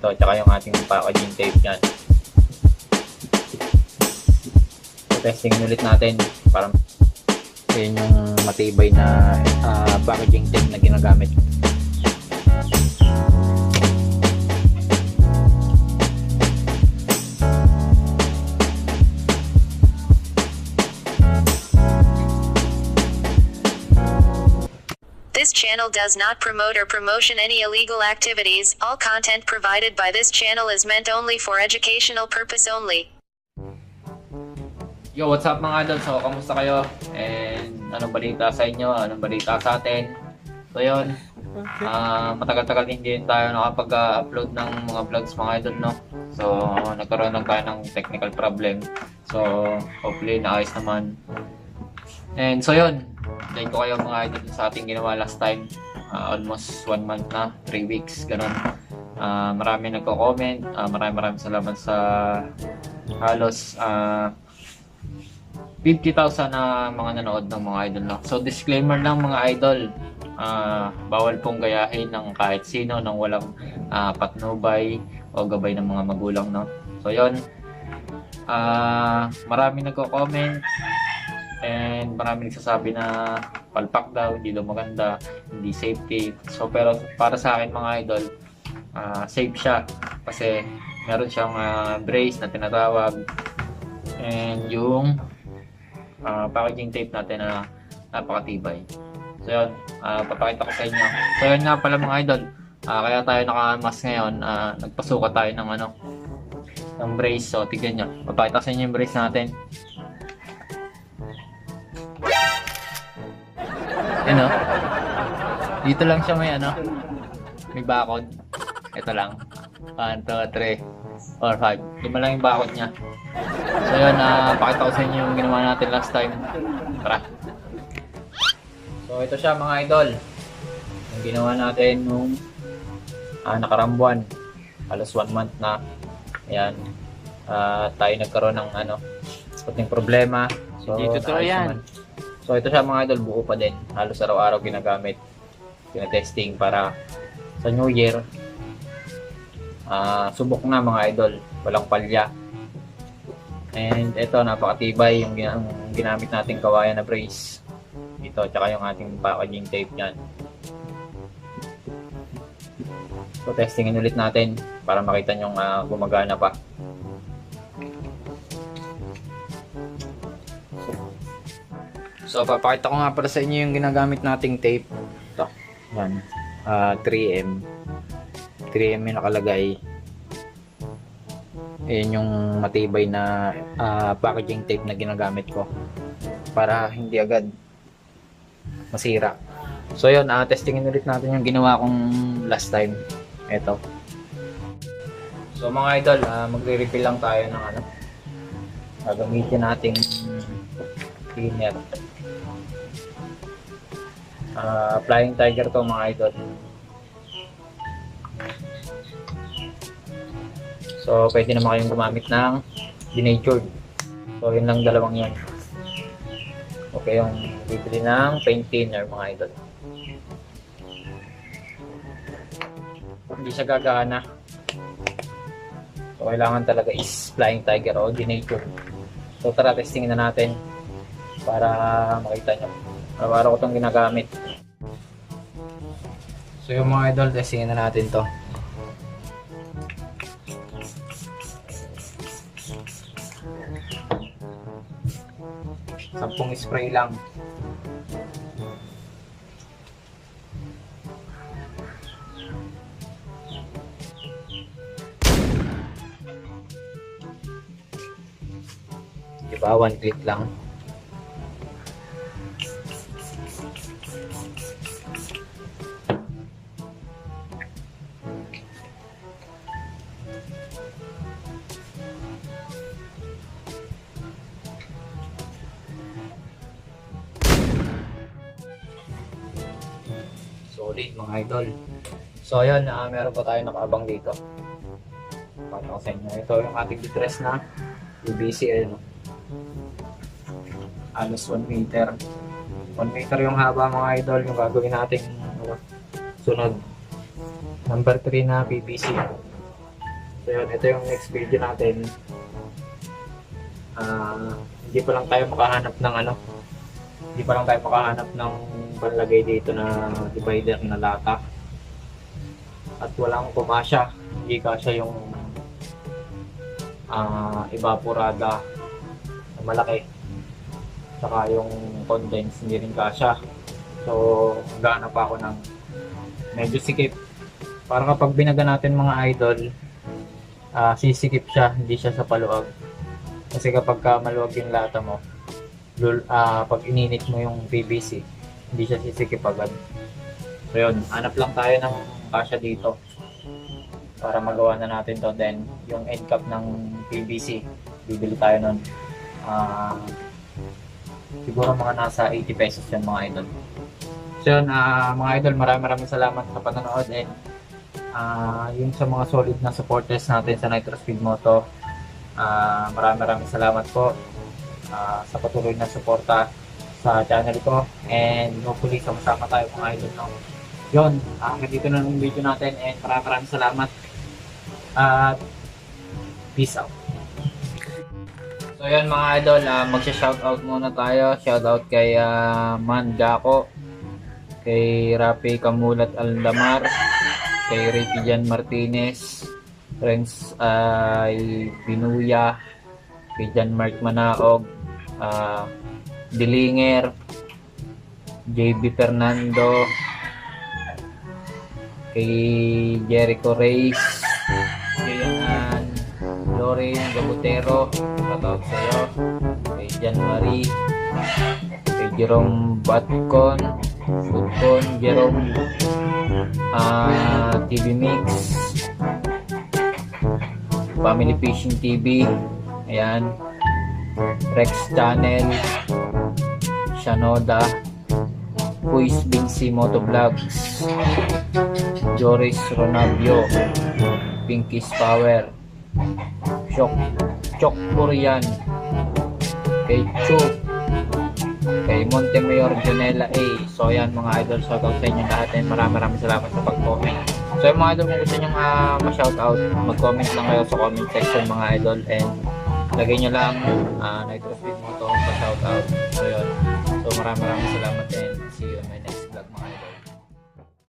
Ito, tsaka yung ating packaging tape yan. So, testing ulit natin para yun yung matibay na ah, packaging tape na ginagamit. Channel does not promote or promotion any illegal activities. All content provided by this channel is meant only for educational purpose only. Yo, what's up mga idol? So, kamusta kayo? And anong balita sa inyo? Anong balita sa atin? So, yun. Ah, matagal-tagal din din tayo nakapag-upload ng mga vlogs mga idol, no? So, nagkaroon ng tayo ng technical problem. So, hopefully, naayos naman. And so, yun. Thank ko kayo mga idol sa ating ginawa last time. Ah, almost one month na, three weeks, ganun. Ah, marami nagko-comment. Ah, marami marami salamat sa halos ah 50,000 na mga nanood ng mga idol no. So disclaimer lang mga idol, ah, bawal pong gayahin ng kahit sino nang walang ah, patnubay o gabay ng mga magulang no. So yon. Ah, marami nagko-comment and marami nagsasabi na palpak daw, hindi daw maganda, hindi safety. So pero para sa akin mga idol, ah, safe siya kasi meron siyang ah, brace na tinatawag and yung ah, packaging tape natin na napakatibay. So yun, ah, papakita ko sa inyo. So yun nga pala mga idol, ah, kaya tayo naka-mask ngayon, ah, nagpasuka tayo ng ano, ng brace. So tignan nyo, papakita sa inyo yung brace natin. Ano? Dito lang siya may ano, may bakod. Ito lang. 1, 2, 3, 4, 5. Lima lang yung bakod niya. So yun, uh, pakita ko sa inyo yung ginawa natin last time. Tara. So ito siya mga idol. Yung ginawa natin nung uh, nakarambuan. Halos one month na. Ayan. Ah, tayo nagkaroon ng ano, puting problema. So, Hindi totoo yan. naman. So ito siya mga idol, buo pa din. Halos araw-araw ginagamit. Tinetesting para sa New Year. Ah, subok na mga idol. Walang palya. And ito, napakatibay yung, yung ginamit nating kawayan na brace. Ito, tsaka yung ating packaging tape niyan. So, testingin ulit natin para makita nyo uh, gumagana pa. So, papakita ko nga para sa inyo yung ginagamit nating tape. Ito. Yan. Ah, 3M. 3M yung nakalagay. Ayan yung matibay na ah, packaging tape na ginagamit ko. Para hindi agad masira. So yun, ah, testingin ulit natin yung ginawa kong last time. Ito. So mga idol, ah, magre-refill lang tayo ng ano. Gagamitin nating cleaner. Ah, Flying Tiger to mga idol. So, pwede naman kayong gumamit ng denatured. So, yun lang dalawang yan. Okay, yung bibili ng paint mga idol. Hindi siya gagana. So, kailangan talaga is Flying Tiger o denatured. So, tara, testingin na natin para makita nyo. Araw-araw ko itong ginagamit. So, yung mga idol, testingin na natin to. Sampung spray lang. Diba? One click lang. Solid mga idol. So ayun, ah, meron pa tayo nakaabang dito. Pakita ko sa. Ito yung ating distress na UBC. Ano. Halos 1 meter. 1 meter yung haba mga idol. Yung gagawin nating ano, sunod. Number 3 na PVC. So yun, ito yung next video natin. Ah, hindi pa lang tayo makahanap ng ano. Hindi pa lang tayo makahanap ng panlagay dito na divider na lata. At walang pumasya. Hindi kasya yung ah evaporada na malaki. Saka yung condense hindi rin kasya. So, gana pa ako ng medyo sikip. Para kapag binaga natin mga idol, ah sisikip siya, hindi siya sa paluag. Kasi kapag ka maluwag yung lata mo, lul, ah pag ininit mo yung PVC, hindi siya sisikip agad. So yun, hanap lang tayo ng kasya dito para magawa na natin to. Then, yung end cap ng PVC, bibili tayo nun. Ah siguro mga nasa 80 pesos yan mga idol. So yun, ah, mga idol, maraming maraming salamat sa panonood and ah yung sa mga solid na supporters natin sa Nitro Speed Moto. Ah, maraming maraming salamat po ah, sa patuloy na suporta sa channel ko and hopefully sama-sama tayo mga idol no. Yun, ah, hanggang dito na ng video natin and maraming maraming salamat at peace out. So yan mga idol, uh, magsha-shoutout muna tayo. Shoutout kay uh, Man Gako, kay Rapi Kamulat Aldamar, kay Ricky Jan Martinez, Renz ay Binuya, kay Jan Mark Manaog, ah, Dilinger, JB Fernando, kay Jericho Reyes, Jayan Lorin Gabutero, shoutout sa'yo, kay Jan Marie, kay Jerome Batcon, Budcon, Jerome ah TV Mix, Family Fishing TV, ayan, Rex Channel, Shanoda, Puis Binsi Motovlogs, Joris Ronabio, Pinkies Power, Chok, Chok Korean, kay Chuk, kay Montemayor Janela A. So yan mga idol, shoutout sa inyo lahat and maraming maraming salamat sa pag-comment. So yung mga idol, kung gusto nyo uh, ma-shoutout, mag-comment lang kayo sa comment section mga idol and lagay nyo lang uh, Nitro Speed Moto pa shoutout. So yun. So maraming maraming salamat and